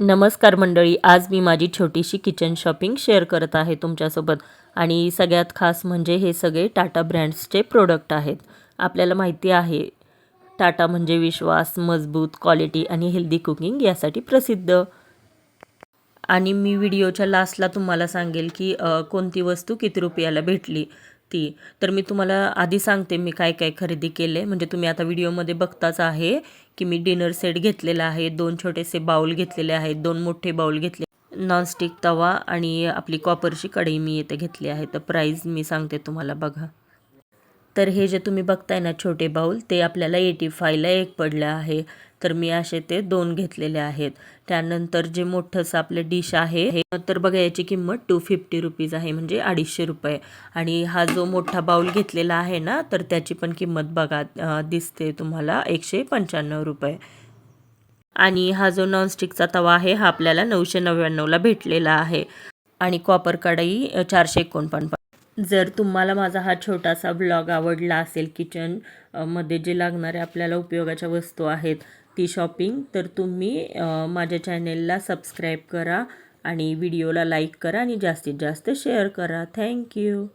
नमस्कार मंडळी आज मी माझी छोटीशी किचन शॉपिंग शेअर करत आहे तुमच्यासोबत. आणि सगळ्यात खास म्हणजे हे सगळे टाटा ब्रँड्सचे प्रोडक्ट आहेत. आपल्याला माहिती आहे टाटा म्हणजे विश्वास मजबूत क्वालिटी आणि हेल्दी कुकिंग यासाठी प्रसिद्ध. आणि मी व्हिडिओच्या लास्टला तुम्हाला सांगेल की कोणती वस्तू किती रुपयाला भेटली. ती तर मी तुम्हाला आधी सांगते मी काय काय खरेदी केले म्हणजे तुम्ही आता व्हिडिओमध्ये बघताच आहे की मी डिनर सेट घेतलेला आहे. दोन छोटेसे बाउल घेतलेले आहेत. दोन मोठे बाउल घेतले. नॉनस्टिक तवा आणि आपली कॉपरची कढई मी येथे घेतली आहे. तर प्राईज मी सांगते तुम्हाला बघा. तर हे जे तुम्ही बघताय ना छोटे बाऊल ते आपल्याला एटी फायला एक पडलं आहे. तर मी असे ते दोन घेतलेले आहेत. त्यानंतर जे मोठंसं आपलं डिश आहे हे तर बघा याची किंमत टू फिफ्टी रुपीज आहे म्हणजे अडीचशे रुपये. आणि हा जो मोठा बाऊल घेतलेला आहे ना तर त्याची पण किंमत बघा दिसते तुम्हाला एकशे पंच्याण्णव रुपये. आणि हा जो नॉनस्टिकचा तवा आहे हा आपल्याला नऊशे नव्याण्णवला भेटलेला आहे. आणि कॉपर कढई चारशे एकोणपन्नास जर तुम्हाला माझा हा छोटासा ब्लॉग आवडला असेल किचनमध्ये जे लागणारे आपल्याला उपयोगाच्या वस्तू आहेत ती शॉपिंग तर तुम्ही माझ्या चॅनेलला सबस्क्राईब करा आणि व्हिडिओला लाईक करा आणि जास्तीत जास्त शेअर करा. थँक्यू